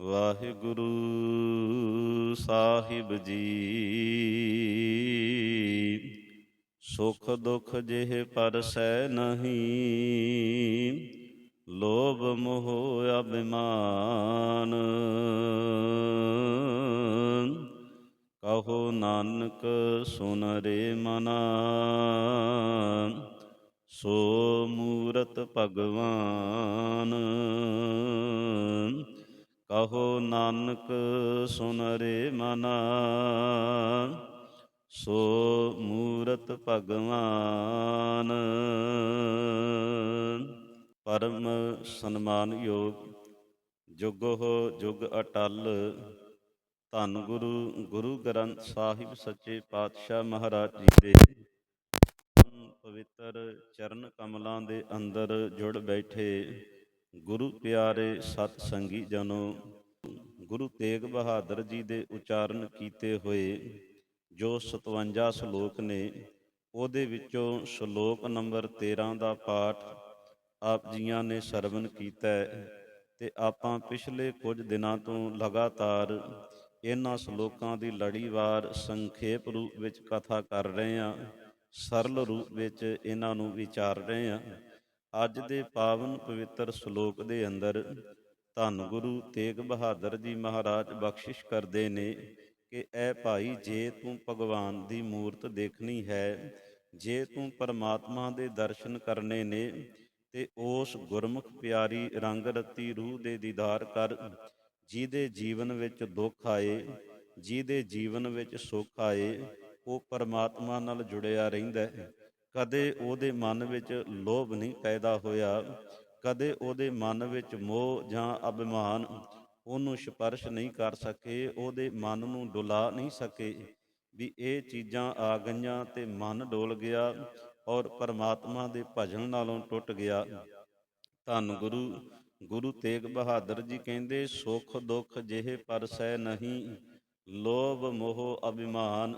ਵਾਹਿਗੁਰੂ ਸਾਹਿਬ ਜੀ। ਸੁਖ ਦੁਖ ਜਿਹ ਪਰਸੈ ਨਹੀਂ, ਲੋਭ ਮੋਹ ਅਭਿਮਾਨ। ਕਹੋ ਨਾਨਕ ਸੁਨ ਰੇ ਮਨਾ, ਸੋ ਮੂਰਤ ਭਗਵਾਨ। ਕਹੋ ਨਾਨਕ ਸੁਨਰੇ ਮਨਾ। ਸੋ ਮੂਰਤ ਭਗਵਾਨ। ਪਰਮ ਸਨਮਾਨ ਸਨਮਾਨਯੋਗ ਜੁਗੋ ਜੁਗ ਅਟਲ। ਧੰਨ ਗੁਰੂ ਗੁਰੂ ਗ੍ਰੰਥ ਸਾਹਿਬ ਸੱਚੇ ਪਾਤਸ਼ਾਹ ਮਹਾਰਾਜ ਜੀ ਦੇ। ਪਵਿੱਤਰ ਚਰਨ ਕਮਲਾਂ ਦੇ ਅੰਦਰ ਜੁੜ ਬੈਠੇ। ਗੁਰੂ ਪਿਆਰੇ ਸਤ ਸੰਗੀ ਜਨੋ, ਗੁਰੂ ਤੇਗ ਬਹਾਦਰ ਜੀ ਦੇ ਉਚਾਰਨ ਕੀਤੇ ਹੋਏ ਜੋ 57 ਸ਼ਲੋਕ ਨੇ, ਉਹਦੇ ਵਿੱਚੋਂ ਸ਼ਲੋਕ ਨੰਬਰ 13 ਦਾ ਪਾਠ ਆਪ ਜੀਆਂ ਨੇ ਸਰਵਨ ਕੀਤਾ ਹੈ ਤੇ ਆਪਾਂ ਪਿਛਲੇ ਕੁਝ ਦਿਨਾਂ ਤੋਂ ਲਗਾਤਾਰ ਇਹਨਾਂ ਸ਼ਲੋਕਾਂ ਦੀ ਲੜੀਵਾਰ ਸੰਖੇਪ ਰੂਪ ਵਿੱਚ ਕਥਾ ਕਰ ਰਹੇ ਹਾਂ, ਸਰਲ ਰੂਪ ਵਿੱਚ ਇਹਨਾਂ ਨੂੰ ਵਿਚਾਰ ਰਹੇ ਹਾਂ। ਅੱਜ ਦੇ ਪਾਵਨ ਪਵਿੱਤਰ ਸ਼ਲੋਕ ਦੇ ਅੰਦਰ ਧੰਨ ਗੁਰੂ ਤੇਗ ਬਹਾਦਰ ਜੀ ਮਹਾਰਾਜ ਬਖਸ਼ਿਸ਼ ਕਰਦੇ ਨੇ ਕਿ ਐ ਭਾਈ, ਜੇ ਤੂੰ ਭਗਵਾਨ ਦੀ ਮੂਰਤ ਦੇਖਣੀ ਹੈ, ਜੇ ਤੂੰ ਪਰਮਾਤਮਾ ਦੇ ਦਰਸ਼ਨ ਕਰਨੇ ਨੇ, ਤੇ ਉਸ ਗੁਰਮੁਖ ਪਿਆਰੀ ਰੰਗ ਰਤੀ ਰੂਹ ਦੇ ਦੀਦਾਰ ਕਰ, ਜਿਹਦੇ ਜੀਵਨ ਵਿੱਚ ਦੁੱਖ ਆਏ, ਜਿਹਦੇ ਜੀਵਨ ਵਿੱਚ ਸੁੱਖ ਆਏ, ਉਹ ਪਰਮਾਤਮਾ ਨਾਲ ਜੁੜਿਆ ਰਹਿੰਦਾ ਹੈ। ਕਦੇ ਉਹਦੇ ਮਨ ਵਿੱਚ ਲੋਭ ਨਹੀਂ ਪੈਦਾ ਹੋਇਆ, ਕਦੇ ਉਹਦੇ ਮਨ ਵਿੱਚ ਮੋਹ ਜਾਂ ਅਭਿਮਾਨ ਉਹਨੂੰ ਸਪਰਸ਼ ਨਹੀਂ ਕਰ ਸਕੇ, ਉਹਦੇ ਮਨ ਨੂੰ ਡੁਲਾ ਨਹੀਂ ਸਕੇ। ਵੀ ਇਹ ਚੀਜ਼ਾਂ ਆ ਗਈਆਂ ਤੇ ਮਨ ਡੋਲ ਗਿਆ ਔਰ ਪਰਮਾਤਮਾ ਦੇ ਭਜਨ ਨਾਲੋਂ ਟੁੱਟ ਗਿਆ। ਧੰਨ ਗੁਰੂ ਗੁਰੂ ਤੇਗ ਬਹਾਦਰ ਜੀ ਕਹਿੰਦੇ, ਸੁਖ ਦੁਖ ਜਿਹੇ ਸਹਿ ਨਹੀਂ, ਲੋਭ ਮੋਹ ਅਭਿਮਾਨ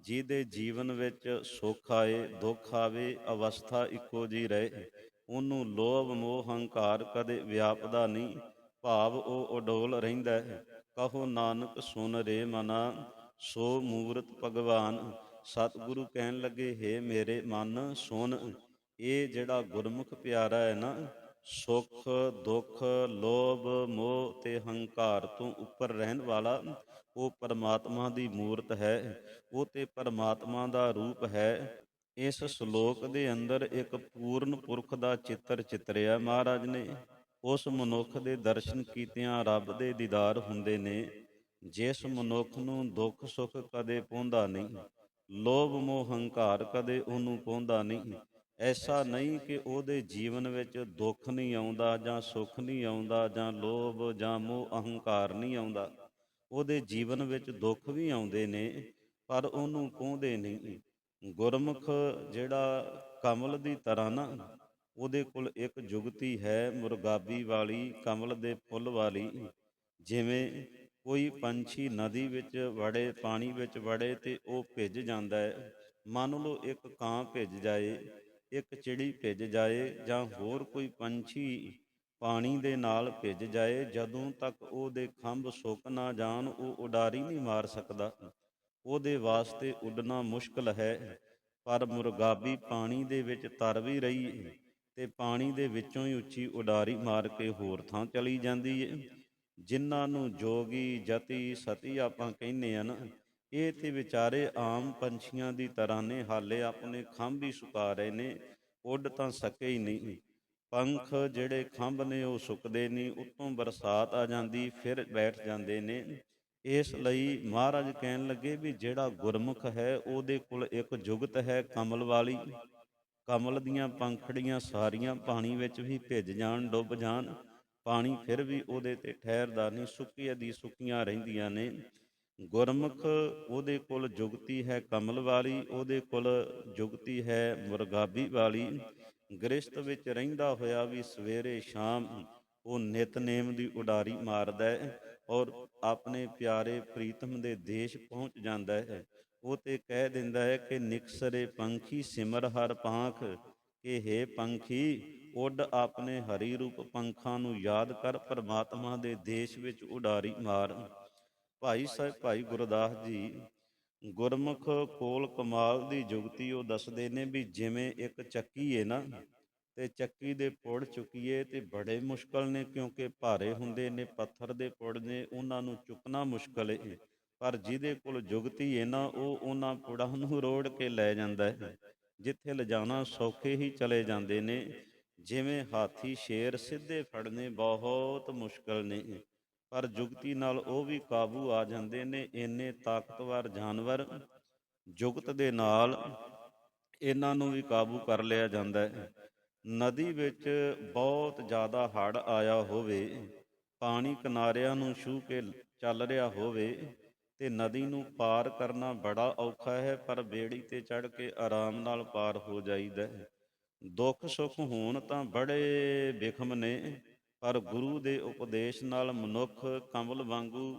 ਜਿਹਦੇ ਜੀਵਨ ਵਿੱਚ ਸੁੱਖ ਆਏ, ਦੁੱਖ ਆਵੇ, ਅਵਸਥਾ ਇੱਕੋ ਜੀ ਰਹੇ, ਉਹਨੂੰ ਲੋਭ, ਮੋਹ, ਹੰਕਾਰ ਕਦੇ ਵਿਆਪਦਾ ਨਹੀਂ, ਭਾਵ ਉਹ ਉਡੋਲ ਰਹਿੰਦਾ ਹੈ। ਕਹੋ ਨਾਨਕ, ਸੁਨ ਰੇ ਮਨਾ, ਸੋ ਮੂਰਤ ਭਗਵਾਨ, ਸਤਿਗੁਰੂ ਕਹਿਣ ਲੱਗੇ, ਹੇ ਮੇਰੇ ਮਨ, ਸੁਨ, ਇਹ ਜਿਹੜਾ ਗੁਰਮੁਖ ਪਿਆਰਾ ਹੈ ਨਾ, ਸੁਖ, ਦੁੱਖ, ਲੋਭ, ਮੋਹ ਤੇ ਹੰਕਾਰ ਤੋਂ ਉੱਪਰ ਰਹਿਣ ਵਾਲਾ ਉਹ ਪਰਮਾਤਮਾ ਦੀ ਮੂਰਤ ਹੈ, ਉਹ ਤੇ ਪਰਮਾਤਮਾ ਦਾ ਰੂਪ ਹੈ। ਇਸ ਸ਼ਲੋਕ ਦੇ ਅੰਦਰ ਇੱਕ ਪੂਰਨ ਪੁਰਖ ਦਾ ਚਿੱਤਰ ਚਿਤਰਿਆ ਮਹਾਰਾਜ ਨੇ। ਉਸ ਮਨੁੱਖ ਦੇ ਦਰਸ਼ਨ ਕੀਤਿਆਂ ਰੱਬ ਦੇ ਦੀਦਾਰ ਹੁੰਦੇ ਨੇ। ਜਿਸ ਮਨੁੱਖ ਨੂੰ ਦੁੱਖ ਸੁੱਖ ਕਦੇ ਪਹੁੰਚਦਾ ਨਹੀਂ, ਲੋਭ ਮੋਹ ਹੰਕਾਰ ਕਦੇ ਉਹਨੂੰ ਪਹੁੰਚਦਾ ਨਹੀਂ। ਐਸਾ ਨਹੀਂ ਕਿ ਉਹਦੇ ਜੀਵਨ ਵਿੱਚ ਦੁੱਖ ਨਹੀਂ ਆਉਂਦਾ ਜਾਂ ਸੁੱਖ ਨਹੀਂ ਆਉਂਦਾ ਜਾਂ ਲੋਭ ਜਾਂ ਮੋਹ ਅਹੰਕਾਰ ਨਹੀਂ ਆਉਂਦਾ। ਉਹਦੇ ਜੀਵਨ ਵਿੱਚ ਦੁੱਖ ਵੀ ਆਉਂਦੇ ਨੇ ਪਰ ਉਹਨੂੰ ਪਹੁੰਚਦੇ ਨਹੀਂ। ਗੁਰਮੁਖ ਜਿਹੜਾ ਕਮਲ ਦੀ ਤਰ੍ਹਾਂ ਨਾ ਉਹਦੇ ਕੋਲ ਇੱਕ ਜੁਗਤੀ ਹੈ ਮੁਰਗਾਬੀ ਵਾਲੀ ਕਮਲ ਦੇ ਫੁੱਲ ਵਾਲੀ। ਜਿਵੇਂ ਕੋਈ ਪੰਛੀ ਨਦੀ ਵਿੱਚ ਵੜੇ ਪਾਣੀ ਵਿੱਚ ਵੜੇ ਤੇ ਉਹ ਭਿੱਜ ਜਾਂਦਾ ਹੈ। ਮੰਨ ਲਓ ਇੱਕ ਕਾਂ ਭਿੱਜ ਜਾਏ ਇੱਕ ਚਿੜੀ ਭਿੱਜ ਜਾਏ ਜਾਂ ਹੋਰ ਕੋਈ ਪੰਛੀ ਪਾਣੀ ਦੇ ਨਾਲ ਭਿੱਜ ਜਾਏ, ਜਦੋਂ ਤੱਕ ਉਹਦੇ ਖੰਭ ਸੁੱਕ ਨਾ ਜਾਣ, ਉਹ ਉਡਾਰੀ ਨਹੀਂ ਮਾਰ ਸਕਦਾ। ਉਹਦੇ ਵਾਸਤੇ ਉੱਡਣਾ ਮੁਸ਼ਕਲ ਹੈ, ਪਰ ਮੁਰਗਾਬੀ ਪਾਣੀ ਦੇ ਵਿੱਚ ਤਰ ਵੀ ਰਹੀ ਹੈ ਤੇ ਪਾਣੀ ਦੇ ਵਿੱਚੋਂ ਹੀ ਉੱਚੀ ਉਡਾਰੀ ਮਾਰ ਕੇ ਹੋਰ ਥਾਂ ਚਲੀ ਜਾਂਦੀ ਹੈ ਜਿਨ੍ਹਾਂ ਨੂੰ ਜੋਗੀ, ਜਤੀ, ਸਤੀ ਆਪਾਂ ਕਹਿੰਦੇ ਆ ਨਾ, ਇਹ ਤੇ ਵਿਚਾਰੇ ਆਮ ਪੰਛੀਆਂ ਦੀ ਤਰ੍ਹਾਂ ਨੇ, ਹਾਲੇ ਆਪਣੇ ਖੰਭ ਹੀ ਸੁਕਾ ਰਹੇ ਨੇ, ਉੱਡ ਤਾਂ ਸਕੇ ਹੀ ਨਹੀਂ। ਪੰਖ ਜਿਹੜੇ ਖੰਭ ਨੇ ਉਹ ਸੁੱਕਦੇ ਨਹੀਂ ਉੱਤੋਂ ਬਰਸਾਤ ਆ ਜਾਂਦੀ, ਫਿਰ ਬੈਠ ਜਾਂਦੇ ਨੇ। ਇਸ ਲਈ ਮਹਾਰਾਜ ਕਹਿਣ ਲੱਗੇ ਵੀ ਜਿਹੜਾ ਗੁਰਮੁਖ ਹੈ, ਉਹਦੇ ਕੋਲ ਇੱਕ ਜੁਗਤ ਹੈ, ਕਮਲ ਵਾਲੀ। ਕਮਲ ਦੀਆਂ ਪੰਖੜੀਆਂ ਸਾਰੀਆਂ ਪਾਣੀ ਵਿੱਚ ਵੀ ਭਿੱਜ ਜਾਣ, ਡੁੱਬ ਜਾਣ। ਪਾਣੀ ਫਿਰ ਵੀ ਉਹਦੇ ਤੇ ਠਹਿਰਦਾ ਨਹੀਂ ਸੁੱਕੀਆਂ ਦੀ ਸੁੱਕੀਆਂ ਰਹਿੰਦੀਆਂ ਨੇ। ਗੁਰਮੁਖ ਉਹਦੇ ਕੋਲ ਜੁਗਤੀ ਹੈ ਕਮਲ ਵਾਲੀ, ਉਹਦੇ ਕੋਲ ਜੁਗਤੀ ਹੈ ਮੁਰਗਾਬੀ ਵਾਲੀ। ਗ੍ਰਸਤ ਵਿੱਚ ਰਹਿੰਦਾ ਹੋਇਆ ਵੀ ਸਵੇਰੇ ਸ਼ਾਮ ਉਹ ਨਿਤਨੇਮ ਦੀ ਉਡਾਰੀ ਮਾਰਦਾ ਹੈ ਔਰ ਆਪਣੇ ਪਿਆਰੇ ਪ੍ਰੀਤਮ ਦੇ ਦੇਸ਼ ਪਹੁੰਚ ਜਾਂਦਾ ਹੈ। ਉਹ ਤੇ ਕਹਿ ਦਿੰਦਾ ਹੈ ਕਿ ਨਿਕਸਰੇ ਪੰਖੀ ਸਿਮਰ ਹਰ ਪਾਂਖ ਕਿ ਹੈ ਪੰਖੀ, ਉੱਡ ਆਪਣੇ ਹਰੀ ਰੂਪ ਪੰਖਾਂ ਨੂੰ ਯਾਦ ਕਰ ਪਰਮਾਤਮਾ ਦੇ ਦੇਸ਼ ਵਿੱਚ ਉਡਾਰੀ ਮਾਰ। ਭਾਈ ਸਾਹਿਬ ਭਾਈ ਗੁਰਦਾਸ ਜੀ ਗੁਰਮੁਖ ਕੋਲ ਕਮਾਲ ਦੀ ਜੁਗਤੀ ਉਹ ਦੱਸਦੇ ਨੇ ਵੀ ਜਿਵੇਂ ਇੱਕ ਚੱਕੀ ਏ ਨਾ, ਤੇ ਚੱਕੀ ਦੇ ਪੁੜ ਚੁੱਕੀਏ ਤੇ ਬੜੇ ਮੁਸ਼ਕਲ ਨੇ ਕਿਉਂਕਿ ਭਾਰੇ ਹੁੰਦੇ ਨੇ, ਪੱਥਰ ਦੇ ਪੁੜ ਨੇ, ਉਹਨਾਂ ਨੂੰ ਚੁੱਕਣਾ ਮੁਸ਼ਕਲ ਏ। ਪਰ ਜਿਹਦੇ ਕੋਲ ਜੁਗਤੀ ਏ ਨਾ, ਉਹ ਉਹਨਾਂ ਪੁੜਾਂ ਨੂੰ ਰੋੜ ਕੇ ਲੈ ਜਾਂਦਾ ਹੈ। ਜਿੱਥੇ ਲਿਜਾਣਾ ਸੌਖੇ ਹੀ ਚਲੇ ਜਾਂਦੇ ਨੇ, ਜਿਵੇਂ ਹਾਥੀ ਸ਼ੇਰ ਸਿੱਧੇ ਫੜਨੇ ਬਹੁਤ ਮੁਸ਼ਕਲ ਨੇ। ਪਰ ਜੁਗਤੀ ਨਾਲ ਉਹ ਵੀ ਕਾਬੂ ਆ ਜਾਂਦੇ ਨੇ, ਇੰਨੇ ਤਾਕਤਵਰ ਜਾਨਵਰ ਜੁਗਤ ਦੇ ਨਾਲ ਇਹਨਾਂ ਨੂੰ ਵੀ ਕਾਬੂ ਕਰ ਲਿਆ ਜਾਂਦਾ ਹੈ। ਨਦੀ ਵਿੱਚ ਬਹੁਤ ਜ਼ਿਆਦਾ ਹੜ੍ਹ ਆਇਆ ਹੋਵੇ, ਪਾਣੀ ਕਿਨਾਰਿਆਂ ਨੂੰ ਛੂ ਕੇ ਚੱਲ ਰਿਹਾ ਹੋਵੇ ਤੇ ਨਦੀ ਨੂੰ ਪਾਰ ਕਰਨਾ ਬੜਾ ਔਖਾ ਹੈ, ਪਰ ਬੇੜੀ ਤੇ ਚੜ ਕੇ ਆਰਾਮ ਨਾਲ ਪਾਰ ਹੋ ਜਾਈਦਾ ਦੁੱਖ ਸੁੱਖ ਹੋਣ ਤਾਂ ਬੜੇ ਵਿਖਮ ਨੇ ਪਰ ਗੁਰੂ ਦੇ ਉਪਦੇਸ਼ ਨਾਲ ਮਨੁੱਖ ਕਮਲ ਵਾਂਗੂ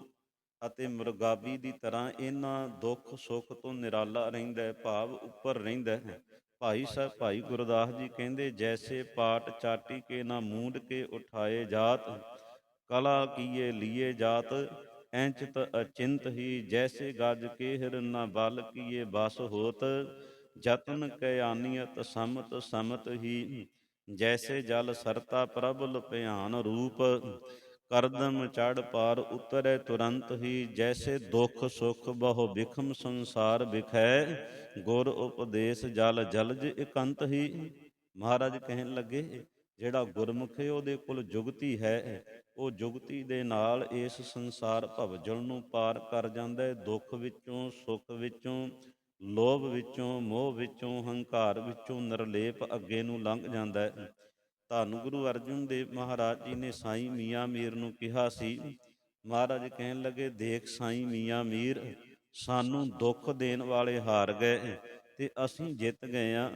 ਅਤੇ ਮੁਰਗਾਬੀ ਦੀ ਤਰ੍ਹਾਂ ਇਹਨਾਂ ਦੁੱਖ ਸੁੱਖ ਤੋਂ ਨਿਰਾਲਾ ਰਹਿੰਦਾ ਹੈ, ਭਾਵ ਉੱਪਰ ਰਹਿੰਦਾ ਹੈ। ਭਾਈ ਸਾਹਿਬ ਭਾਈ ਗੁਰਦਾਸ ਜੀ ਕਹਿੰਦੇ, ਜੈਸੇ ਪਾਟ ਚਾਟੀ ਕੇ ਨਾ ਮੂੰਡ ਕੇ ਉਠਾਏ ਜਾਤ, ਕਲਾ ਕੀਏ ਲੀਏ ਜਾਤ ਐਂਚਤ ਅਚਿੰਤ ਹੀ, ਜੈਸੇ ਗਜ ਕੇ ਨਾ ਬਲ ਕੀਏ ਬਸ ਹੋਤ, ਜਤਨ ਕੈ ਆਨੀਅਤ ਸਮਤ ਸਮਤ ਹੀ। ਜੈਸੇ ਜਲ ਸਰਤਾ ਪ੍ਰਭਲ ਭਿਆਨ ਰੂਪ, ਕਰਦਮ ਚੜ ਪਾਰ ਉਤਰੈ ਤੁਰੰਤ ਹੀ, ਜੈਸੇ ਦੁਖ ਸੁਖ ਬਹੁ ਵਿਖਮ ਸੰਸਾਰ ਵਿਖੈ, ਗੁਰ ਉਪਦੇਸ਼ ਜਲ ਜਲਜ ਇਕੰਤ ਹੀ। ਮਹਾਰਾਜ ਕਹਿਣ ਲੱਗੇ, ਜਿਹੜਾ ਗੁਰਮੁਖ ਹੈ ਉਹਦੇ ਕੋਲ ਜੁਗਤੀ ਹੈ, ਉਹ ਜੁਗਤੀ ਦੇ ਨਾਲ ਇਸ ਸੰਸਾਰ ਭਵਜਲ ਨੂੰ ਪਾਰ ਕਰ ਜਾਂਦਾ ਹੈ, ਦੁੱਖ ਵਿੱਚੋਂ, ਸੁੱਖ ਵਿੱਚੋਂ ਲੋਭ ਵਿੱਚੋਂ, ਮੋਹ ਵਿੱਚੋਂ, ਹੰਕਾਰ ਵਿੱਚੋਂ ਨਿਰਲੇਪ ਅੱਗੇ ਨੂੰ ਲੰਘ ਜਾਂਦਾ ਹੈ। ਧੰਨ ਗੁਰੂ ਅਰਜਨ ਦੇਵ ਮਹਾਰਾਜ ਜੀ ਨੇ ਸਾਈਂ ਮੀਆਂ ਮੀਰ ਨੂੰ ਕਿਹਾ ਸੀ, ਮਹਾਰਾਜ ਕਹਿਣ ਲੱਗੇ, ਦੇਖ ਸਾਈਂ ਮੀਆਂ ਮੀਰ, ਸਾਨੂੰ ਦੁੱਖ ਦੇਣ ਵਾਲੇ ਹਾਰ ਗਏ ਤੇ ਅਸੀਂ ਜਿੱਤ ਗਏ ਆ।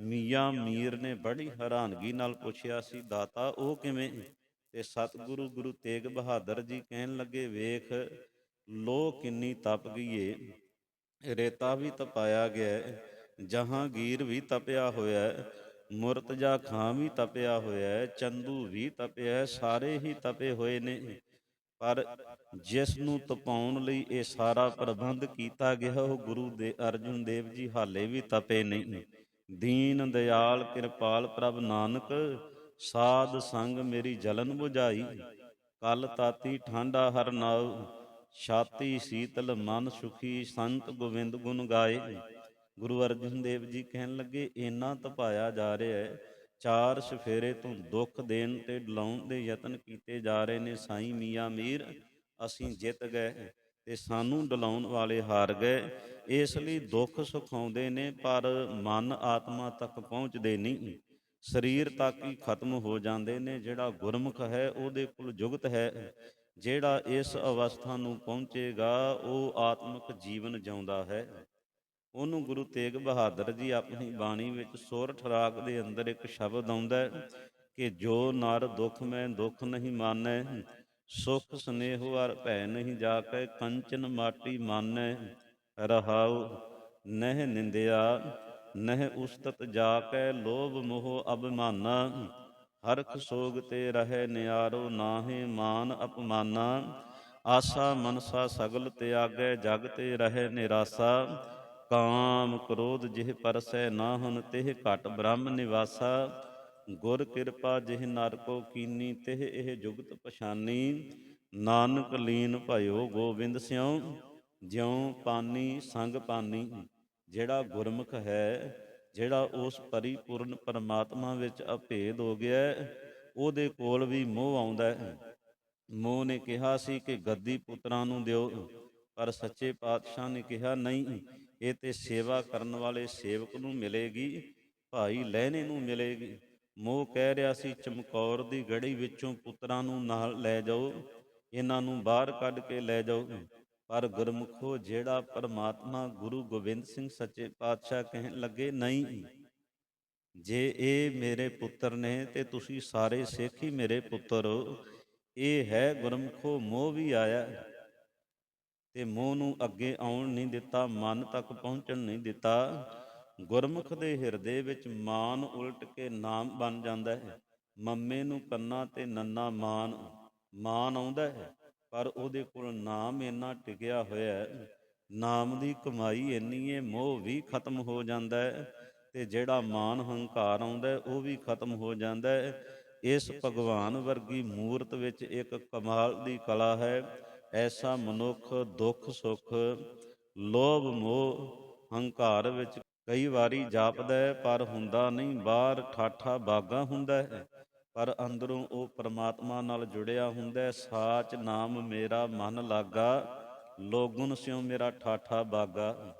ਮੀਆਂ ਮੀਰ ਨੇ ਬੜੀ ਹੈਰਾਨਗੀ ਨਾਲ ਪੁੱਛਿਆ ਸੀ, ਦਾਤਾ, ਉਹ ਕਿਵੇਂ? ਤੇ ਸਤਿਗੁਰੂ ਗੁਰੂ ਤੇਗ ਬਹਾਦਰ ਜੀ ਕਹਿਣ ਲੱਗੇ, ਵੇਖ ਲੋ ਕਿੰਨੀ ਤਪ ਗਈ ਏ। ਰੇਤਾ ਵੀ ਤਪਾਇਆ ਗਿਆ ਜਹਾਂਗੀਰ ਵੀ ਤਪਿਆ ਹੋਇਆ ਹੈ ਮੁਰਤਜਾ ਖਾਂ ਵੀ ਤਪਿਆ ਹੋਇਆ ਹੈ, ਚੰਦੂ ਵੀ ਤਪਿਆ ਸਾਰੇ ਹੀ ਤਪੇ ਹੋਏ ਨੇ। ਪਰ ਜਿਸ ਨੂੰ ਤਪਾਉਣ ਲਈ ਇਹ ਸਾਰਾ ਪ੍ਰਬੰਧ ਕੀਤਾ ਗਿਆ, ਉਹ ਗੁਰੂ ਦੇ ਅਰਜਨ ਦੇਵ ਜੀ ਹਾਲੇ ਵੀ ਤਪੇ ਨਹੀਂ ਦੀਨ ਦਿਆਲ ਕਿਰਪਾਲ ਪ੍ਰਭ ਨਾਨਕ, ਸਾਧ ਸੰਗ ਮੇਰੀ ਜਲਨ ਬੁਝਾਈ, ਕਲ ਤਾਤੀ ਠਾਂਡਾ ਹਰ ਨਾਉ। ਛਾਤੀ ਸੀਤਲ, ਮਨ ਸੁਖੀ, ਸੰਤ ਗੋਬਿੰਦ ਗੁਣ ਗਾਏ। ਗੁਰੂ ਅਰਜਨ ਦੇਵ ਜੀ ਕਹਿਣ ਲੱਗੇ ਇੰਨਾ ਤਪਾਇਆ ਜਾ ਰਿਹਾ ਹੈ, ਚਾਰ ਸਫੇਰੇ ਤੋਂ ਦੁੱਖ ਦੇਣ ਤੇ ਡਲਾਉਣ ਦੇ ਯਤਨ ਕੀਤੇ ਜਾ ਰਹੇ ਨੇ ਸਾਈਂ ਮੀਆਂ ਮੀਰ। ਅਸੀਂ ਜਿੱਤ ਗਏ ਤੇ ਸਾਨੂੰ ਡਲਾਉਣ ਵਾਲੇ ਹਾਰ ਗਏ। ਇਸ ਲਈ ਦੁੱਖ ਸੁਖਾਉਂਦੇ ਨੇ, ਪਰ ਮਨ ਆਤਮਾ ਤੱਕ ਪਹੁੰਚਦੇ ਨਹੀਂ। ਸਰੀਰ ਤੱਕ ਹੀ ਖਤਮ ਹੋ ਜਾਂਦੇ ਨੇ। ਜਿਹੜਾ ਗੁਰਮੁਖ ਹੈ, ਉਹਦੇ ਕੋਲ ਜੁਗਤ ਹੈ। ਜਿਹੜਾ ਇਸ ਅਵਸਥਾ ਨੂੰ ਪਹੁੰਚੇਗਾ, ਉਹ ਆਤਮਿਕ ਜੀਵਨ ਜਿਉਂਦਾ ਹੈ। ਉਹਨੂੰ ਗੁਰੂ ਤੇਗ ਬਹਾਦਰ ਜੀ ਆਪਣੀ ਬਾਣੀ ਵਿੱਚ ਸੋਰ ਰਾਗ ਦੇ ਅੰਦਰ ਇੱਕ ਸ਼ਬਦ ਆਉਂਦਾ ਹੈ ਕਿ ਜੋ ਨਰ ਦੁੱਖ ਮੈਂ ਦੁੱਖ ਨਹੀਂ ਮਾਨੈ, ਸੁਖ ਸਨੇਹ ਵਰ ਭੈ ਨਹੀਂ ਜਾ ਕੇ ਕੰਚਨ ਮਾਟੀ ਮਾਨੈ, ਰਹਾਉ, ਨਹਿ ਨਿੰਦਿਆ, ਨਹਿ ਉਸਤਤ ਜਾ ਕੇ ਲੋਭ ਮੋਹ ਅਭਿਮਾਨਾ। ਹਰਖ ਸੋਗ ਤੇ ਰਹੇ ਨਿਆਰੋ ਨਾਹੇ ਮਾਨ ਅਪਮਾਨਾ। ਆਸਾ ਮਨਸਾ ਸਗਲ ਤਿਆਗੈ ਜਗ ਤੇ ਰਹੇ ਨਿਰਾਸਾ। ਕਾਮ ਕ੍ਰੋਧ ਜਿਹ ਪਰਸੈ ਨਾਹਨ ਤਿਹ ਘਟ ਬ੍ਰਹਮ ਨਿਵਾਸਾ। ਗੁਰ ਕਿਰਪਾ ਜਿਹ ਨਰ ਕੋ ਕੀਨੀ ਤਿਹ ਇਹ ਜੁਗਤ ਪਛਾਨੀ। ਨਾਨਕ ਲੀਨ ਭਇਓ ਗੋਬਿੰਦ ਸਿਉ, ਜਿਉ ਪਾਨੀ ਸੰਗ ਪਾਨੀ। ਜਿਹੜਾ ਗੁਰਮੁਖ ਹੈ ਜਿਹੜਾ ਉਸ ਪਰਿਪੂਰਨ ਪਰਮਾਤਮਾ ਵਿੱਚ ਅਭੇਦ ਹੋ ਗਿਆ ਉਹਦੇ ਕੋਲ ਵੀ ਮੋਹ ਆਉਂਦਾ ਹੈ। ਮੋਹ ਨੇ ਕਿਹਾ ਸੀ ਕਿ ਗੱਦੀ ਪੁੱਤਰਾਂ ਨੂੰ ਦਿਓ, ਪਰ ਸੱਚੇ ਪਾਤਸ਼ਾਹ ਨੇ ਕਿਹਾ, ਨਹੀਂ, ਇਹ ਤੇ ਸੇਵਾ ਕਰਨ ਵਾਲੇ ਸੇਵਕ ਨੂੰ ਮਿਲੇਗੀ, ਭਾਈ ਲਹਿਣੇ ਨੂੰ ਮਿਲੇਗੀ। ਮੋਹ ਕਹਿ ਰਿਹਾ ਸੀ, ਚਮਕੌਰ ਦੀ ਗੜੀ ਵਿੱਚੋਂ ਪੁੱਤਰਾਂ ਨੂੰ ਨਾਲ ਲੈ ਜਾਓ, ਇਹਨਾਂ ਨੂੰ ਬਾਹਰ ਕੱਢ ਕੇ ਲੈ ਜਾਓ। ਪਰ ਗੁਰਮੁਖੋ ਜਿਹੜਾ ਪਰਮਾਤਮਾ ਗੁਰੂ ਗੋਬਿੰਦ ਸਿੰਘ ਸੱਚੇ ਪਾਤਸ਼ਾਹ ਕਹਿਣ ਲੱਗੇ, ਨਹੀਂ, ਜੇ ਇਹ ਮੇਰੇ ਪੁੱਤਰ ਨੇ, ਤੇ ਤੁਸੀਂ ਸਾਰੇ ਸਿੱਖ ਹੀ ਮੇਰੇ ਪੁੱਤਰ ਹੋ। ਇਹ ਹੈ ਗੁਰਮੁਖੋ, ਮੋਹ ਵੀ ਆਇਆ ਤੇ ਮੋਹ ਨੂੰ ਅੱਗੇ ਆਉਣ ਨਹੀਂ ਦਿੱਤਾ, ਮਨ ਤੱਕ ਪਹੁੰਚਣ ਨਹੀਂ ਦਿੱਤਾ। ਗੁਰਮੁਖ ਦੇ ਹਿਰਦੇ ਵਿੱਚ ਮਾਨ ਉਲਟ ਕੇ ਨਾਮ ਬਣ ਜਾਂਦਾ ਹੈ। ਮੰਮੇ ਨੂੰ ਕੰਨਾ ਤੇ ਨੰਨਾ ਮਾਨ ਮਾਨ ਆਉਂਦਾ ਹੈ। ਪਰ ਉਹਦੇ ਕੋਲ ਨਾਮ ਇੰਨਾ ਟਿਕਿਆ ਹੋਇਆ ਹੈ, ਨਾਮ ਦੀ ਕਮਾਈ ਇੰਨੀ ਹੈ, ਮੋਹ ਵੀ ਖਤਮ ਹੋ ਜਾਂਦਾ ਹੈ ਤੇ ਜਿਹੜਾ ਮਾਨ ਹੰਕਾਰ ਆਉਂਦਾ ਉਹ ਵੀ ਖਤਮ ਹੋ ਜਾਂਦਾ ਹੈ। ਇਸ ਭਗਵਾਨ ਵਰਗੀ ਮੂਰਤ ਵਿੱਚ ਇੱਕ ਕਮਾਲ ਦੀ ਕਲਾ ਹੈ, ਐਸਾ ਮਨੁੱਖ ਦੁੱਖ ਸੁੱਖ, ਲੋਭ ਮੋਹ, ਹੰਕਾਰ ਵਿੱਚ ਕਈ ਵਾਰੀ ਜਾਪਦਾ ਹੈ, ਪਰ ਹੁੰਦਾ ਨਹੀਂ, ਬਾਹਰ ਠਾਠਾ ਬਾਗਾ ਹੁੰਦਾ ਹੈ। ਪਰ ਅੰਦਰੋਂ ਉਹ ਪਰਮਾਤਮਾ ਨਾਲ ਜੁੜਿਆ ਹੁੰਦਾ ਹੈ। ਸਾਚ ਨਾਮ ਮੇਰਾ ਮਨ ਲਾਗਾ ਲੋਗੁਨ ਸਿਉ ਮੇਰਾ ਠਾਠਾ ਬਾਗਾ।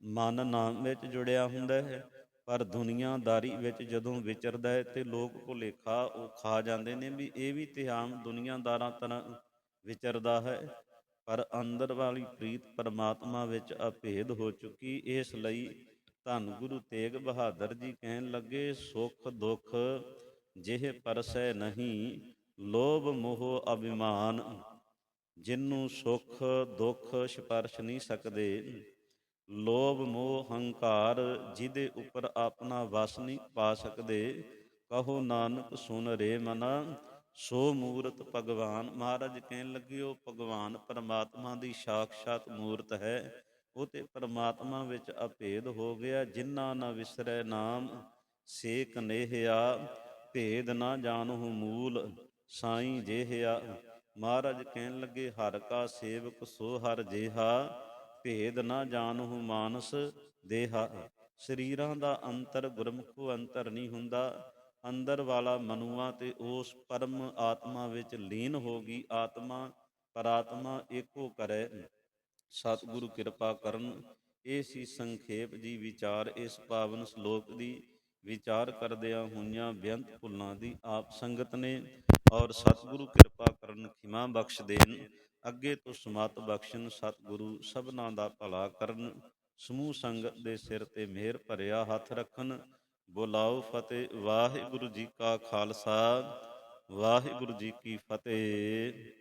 ਮਨ ਨਾਮ ਵਿੱਚ ਜੁੜਿਆ ਹੁੰਦਾ ਹੈ, ਪਰ ਦੁਨੀਆਦਾਰੀ ਵਿੱਚ ਜਦੋਂ ਵਿਚਰਦਾ ਹੈ ਤੇ ਲੋਕ ਭੁਲੇਖਾ ਉਹ ਖਾ ਜਾਂਦੇ ਨੇ ਵੀ ਇਹ ਵੀ ਤੇ ਆਮ ਦੁਨੀਆਦਾਰਾਂ ਤਰ੍ਹਾਂ ਵਿਚਰਦਾ ਹੈ। ਪਰ ਅੰਦਰ ਵਾਲੀ ਪ੍ਰੀਤ ਪਰਮਾਤਮਾ ਵਿੱਚ ਅਭੇਦ ਹੋ ਚੁੱਕੀ, ਇਸ ਲਈ ਧੰਨ ਗੁਰੂ ਤੇਗ ਬਹਾਦਰ ਜੀ ਕਹਿਣ ਲੱਗੇ, ਸੁਖ ਦੁੱਖ ਜਿਹ ਪਰਸੈ ਨਹੀਂ, ਲੋਭ ਮੋਹ ਅਭਿਮਾਨ, ਜਿਨੂੰ ਸੁਖ, ਦੁੱਖ ਸਪਰਸ਼ ਨਹੀਂ ਸਕਦੇ। ਲੋਭ ਮੋਹ ਹੰਕਾਰ, ਜਿਹਦੇ ਉੱਪਰ ਆਪਣਾ ਵਸ ਨਹੀਂ ਪਾ ਸਕਦੇ। ਕਹੋ ਨਾਨਕ, ਸੁਨ ਰੇ ਮਨਾ, ਸੋ ਮੂਰਤ ਭਗਵਾਨ। ਮਹਾਰਾਜ ਕਹਿਣ ਲੱਗੇ, ਉਹ ਭਗਵਾਨ ਪਰਮਾਤਮਾ ਦੀ ਸਾਖਸ਼ਾਤ ਮੂਰਤ ਹੈ। ਉਹ ਤੇ ਪਰਮਾਤਮਾ ਵਿੱਚ ਅਭੇਦ ਹੋ ਗਿਆ। ਜਿਨ੍ਹਾਂ ਨਾ ਵਿਸਰੈ ਨਾਮ, ਸੇਕ ਕਨੇਹਿਆ ਭੇਦ ਨਾ ਜਾਣਹੁ ਮੂਲ ਸਾਈ ਜਿਹਿਆ। ਮਹਾਰਾਜ ਕਹਿਣ ਲੱਗੇ, ਹਰ ਕਾ ਸੇਵਕ ਸੋ ਹਰ ਜੇਹਾ। ਭੇਦ ਨਾ ਜਾਣਹੁ ਮਾਨਸ ਦੇਹਾ। ਸਰੀਰਾਂ ਦਾ ਅੰਤਰ ਗੁਰਮੁਖੋ ਅੰਤਰ ਨਹੀਂ ਹੁੰਦਾ। ਅੰਦਰ ਵਾਲਾ ਮਨੁਆ ਤੇ ਉਸ ਪਰਮ ਆਤਮਾ ਵਿੱਚ ਲੀਨ ਹੋ ਗਈ ਆਤਮਾ, ਪਰਾਤਮਾ ਏਕੋ ਕਰੇ। ਸਤਿਗੁਰੂ ਕਿਰਪਾ ਕਰਨ, ਇਹ ਸੀ ਸੰਖੇਪ ਜੀ ਵਿਚਾਰ ਇਸ ਪਾਵਨ ਸ਼ਲੋਕ ਦੀ। ਵਿਚਾਰ ਕਰਦਿਆਂ ਹੋਈਆਂ ਬੇਅੰਤ ਭੁੱਲਾਂ ਦੀ ਆਪ ਸੰਗਤ ਨੇ ਔਰ ਸਤਿਗੁਰੂ ਕਿਰਪਾ ਕਰਨ ਖਿਮਾ ਬਖਸ਼ ਦੇਣ, ਅੱਗੇ ਤੋਂ ਸਮਾਤ ਬਖਸ਼ਣ, ਸਤਿਗੁਰੂ ਸਭਨਾ ਦਾ ਭਲਾ ਕਰਨ, ਸਮੂਹ ਸੰਗਤ ਦੇ ਸਿਰ ਤੇ ਮਿਹਰ ਭਰਿਆ ਹੱਥ ਰੱਖਣ। ਬੁਲਾਓ ਫਤਿਹ, ਵਾਹਿਗੁਰੂ ਜੀ ਕਾ ਖਾਲਸਾ, ਵਾਹਿਗੁਰੂ ਜੀ ਕੀ ਫਤਿਹ।